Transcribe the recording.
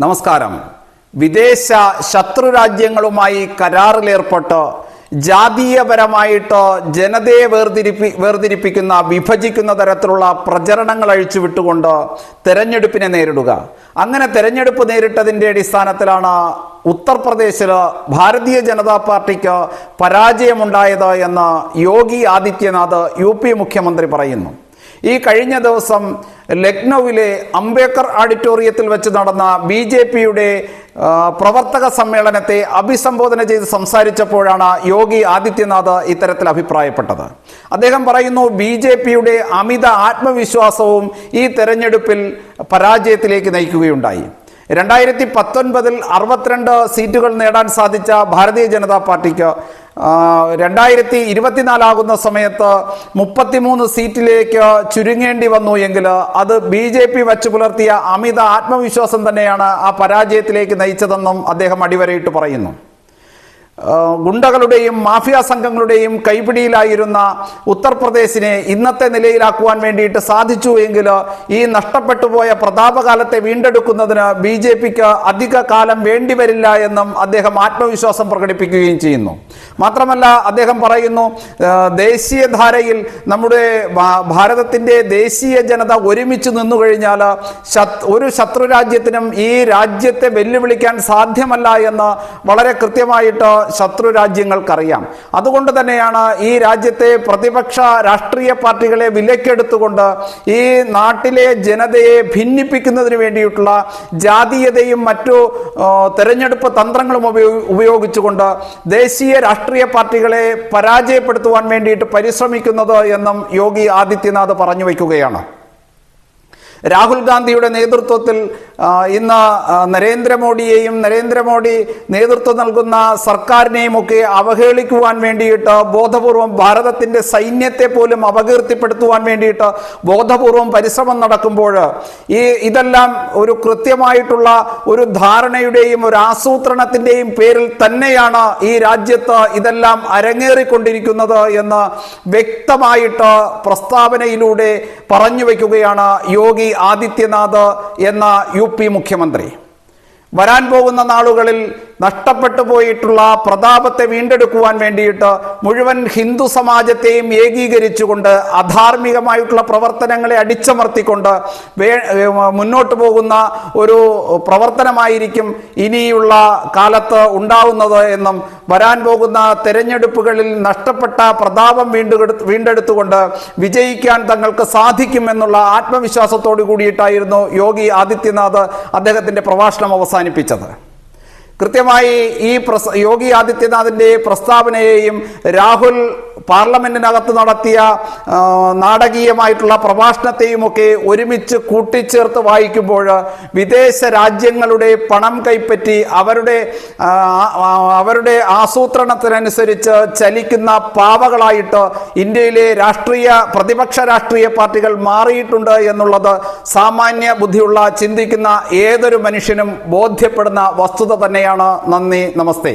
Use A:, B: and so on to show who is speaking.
A: നമസ്കാരം. വിദേശ ശത്രു രാജ്യങ്ങളുമായി കരാറിലേർപ്പെട്ട് ജാതീയപരമായിട്ട് ജനതയെ വേർതിരിപ്പി വേർതിരിപ്പിക്കുന്ന വിഭജിക്കുന്ന തരത്തിലുള്ള പ്രചരണങ്ങൾ അഴിച്ചുവിട്ടുകൊണ്ട് തെരഞ്ഞെടുപ്പിനെ നേരിടുക. അങ്ങനെ തെരഞ്ഞെടുപ്പ് നേരിട്ടതിന്റെ അടിസ്ഥാനത്തിലാണ് ഉത്തർപ്രദേശിൽ ഭാരതീയ ജനതാ പാർട്ടിക്ക് പരാജയമുണ്ടായത് എന്ന് യോഗി ആദിത്യനാഥ് യു മുഖ്യമന്ത്രി പറയുന്നു. ഈ കഴിഞ്ഞ ദിവസം ലക്നൌവിലെ അംബേദ്കർ ഓഡിറ്റോറിയത്തിൽ വെച്ച് നടന്ന ബി ജെ പിയുടെ പ്രവർത്തക സമ്മേളനത്തെ അഭിസംബോധന ചെയ്ത് സംസാരിച്ചപ്പോഴാണ് യോഗി ആദിത്യനാഥ് ഇത്തരത്തിൽ അഭിപ്രായപ്പെട്ടത്. അദ്ദേഹം പറയുന്നു ബി ജെ പിയുടെ അമിത ആത്മവിശ്വാസവും ഈ തെരഞ്ഞെടുപ്പിൽ പരാജയത്തിലേക്ക് നയിക്കുകയുണ്ടായി. രണ്ടായിരത്തി പത്തൊൻപതിൽ അറുപത്തിരണ്ട് സീറ്റുകൾ നേടാൻ സാധിച്ച ഭാരതീയ ജനതാ പാർട്ടിക്ക് രണ്ടായിരത്തി ഇരുപത്തിനാലാകുന്ന സമയത്ത് മുപ്പത്തിമൂന്ന് സീറ്റിലേക്ക് ചുരുങ്ങേണ്ടി വന്നു എങ്കിൽ അത് ബി ജെ പി വച്ചു പുലർത്തിയ അമിത ആത്മവിശ്വാസം തന്നെയാണ് ആ പരാജയത്തിലേക്ക് നയിച്ചതെന്നും അദ്ദേഹം അടിവരയിട്ട് പറയുന്നു. ഗുണ്ടകളുടെയും മാഫിയ സംഘങ്ങളുടെയും കൈപിടിയിലായിരുന്ന ഉത്തർപ്രദേശിനെ ഇന്നത്തെ നിലയിലാക്കുവാൻ വേണ്ടിയിട്ട് സാധിച്ചു എങ്കിൽ ഈ നഷ്ടപ്പെട്ടു പോയ പ്രതാപകാലത്തെ വീണ്ടെടുക്കുന്നതിന് ബി ജെ പിക്ക് അധിക കാലം വേണ്ടിവരില്ല എന്നും അദ്ദേഹം ആത്മവിശ്വാസം പ്രകടിപ്പിക്കുകയും ചെയ്യുന്നു. മാത്രമല്ല അദ്ദേഹം പറയുന്നു ദേശീയധാരയിൽ നമ്മുടെ ഭാരതത്തിന്റെ ദേശീയ ജനത ഒരുമിച്ച് നിന്നു കഴിഞ്ഞാൽ ഒരു ശത്രു രാജ്യത്തിനും ഈ രാജ്യത്തെ വെല്ലുവിളിക്കാൻ സാധ്യമല്ല എന്ന് വളരെ കൃത്യമായിട്ട് ശത്രു രാജ്യങ്ങൾക്കറിയാം അതുകൊണ്ട് തന്നെയാണ് ഈ രാജ്യത്തെ പ്രതിപക്ഷ രാഷ്ട്രീയ പാർട്ടികളെ വിലക്കെടുത്തുകൊണ്ട് ഈ നാട്ടിലെ ജനതയെ ഭിന്നിപ്പിക്കുന്നതിന് വേണ്ടിയിട്ടുള്ള ജാതീയതയും മറ്റു തെരഞ്ഞെടുപ്പ് തന്ത്രങ്ങളും ഉപയോഗിച്ചുകൊണ്ട് ദേശീയ രാഷ്ട്രീയ പാർട്ടികളെ പരാജയപ്പെടുത്തുവാൻ വേണ്ടിയിട്ട് പരിശ്രമിക്കുന്നത് എന്നും യോഗി ആദിത്യനാഥ് പറഞ്ഞു വയ്ക്കുകയാണ്. രാഹുൽ ഗാന്ധിയുടെ നേതൃത്വത്തിൽ ഇന്ന് നരേന്ദ്രമോദിയെയും നരേന്ദ്രമോദി നേതൃത്വം നൽകുന്ന സർക്കാരിനെയും ഒക്കെ അവഹേളിക്കുവാൻ വേണ്ടിയിട്ട് ബോധപൂർവം ഭാരതത്തിന്റെ സൈന്യത്തെ പോലും അപകീർത്തിപ്പെടുത്തുവാൻ വേണ്ടിയിട്ട് ബോധപൂർവം പരിശ്രമം നടക്കുമ്പോൾ ഈ ഇതെല്ലാം ഒരു കൃത്യമായിട്ടുള്ള ഒരു ധാരണയുടെയും ഒരു ആസൂത്രണത്തിന്റെയും പേരിൽ തന്നെയാണ് ഈ രാജ്യത്ത് ഇതെല്ലാം അരങ്ങേറിക്കൊണ്ടിരിക്കുന്നത് എന്ന് വ്യക്തമായിട്ട് പ്രസ്താവനയിലൂടെ പറഞ്ഞു വയ്ക്കുകയാണ് യോഗി ആദിത്യനാഥ് എന്ന യു പി മുഖ്യമന്ത്രി. വരാൻ പോകുന്ന നാളുകളിൽ നഷ്ടപ്പെട്ടു പോയിട്ടുള്ള പ്രതാപത്തെ വീണ്ടെടുക്കുവാൻ വേണ്ടിയിട്ട് മുഴുവൻ ഹിന്ദു സമാജത്തെയും ഏകീകരിച്ചുകൊണ്ട് അധാർമികമായിട്ടുള്ള പ്രവർത്തനങ്ങളെ അടിച്ചമർത്തിക്കൊണ്ട് മുന്നോട്ട് പോകുന്ന ഒരു പ്രവർത്തനമായിരിക്കും ഇനിയുള്ള കാലത്ത് ഉണ്ടാവുന്നത് എന്നും വരാൻ പോകുന്ന തെരഞ്ഞെടുപ്പുകളിൽ നഷ്ടപ്പെട്ട പ്രതാപം വീണ്ടെടുത്ത് വീണ്ടെടുത്തുകൊണ്ട് വിജയിക്കാൻ തങ്ങൾക്ക് സാധിക്കുമെന്നുള്ള ആത്മവിശ്വാസത്തോടു കൂടിയിട്ടായിരുന്നു യോഗി ആദിത്യനാഥ് അദ്ദേഹത്തിന്റെ പ്രഭാഷണം അവസാനിപ്പിച്ചത്. കൃത്യമായി ഈ പ്രസ യോഗി ആദിത്യനാഥിന്റെ പ്രസ്താവനയെയും രാഹുൽ പാർലമെന്റിനകത്ത് നടത്തിയ നാടകീയമായിട്ടുള്ള പ്രഭാഷണത്തെയും ഒക്കെ ഒരുമിച്ച് കൂട്ടിച്ചേർത്ത് വായിക്കുമ്പോൾ വിദേശ രാജ്യങ്ങളുടെ പണം കൈപ്പറ്റി അവരുടെ അവരുടെ ആസൂത്രണത്തിനനുസരിച്ച് ചലിക്കുന്ന പാവകളായിട്ട് ഇന്ത്യയിലെ രാഷ്ട്രീയ പ്രതിപക്ഷ രാഷ്ട്രീയ പാർട്ടികൾ മാറിയിട്ടുണ്ട് എന്നുള്ളത് സാമാന്യ ബുദ്ധിയുള്ള ചിന്തിക്കുന്ന ഏതൊരു മനുഷ്യനും ബോധ്യപ്പെടുന്ന വസ്തുത തന്നെയാണ്. നന്ദി നമസ്തേ.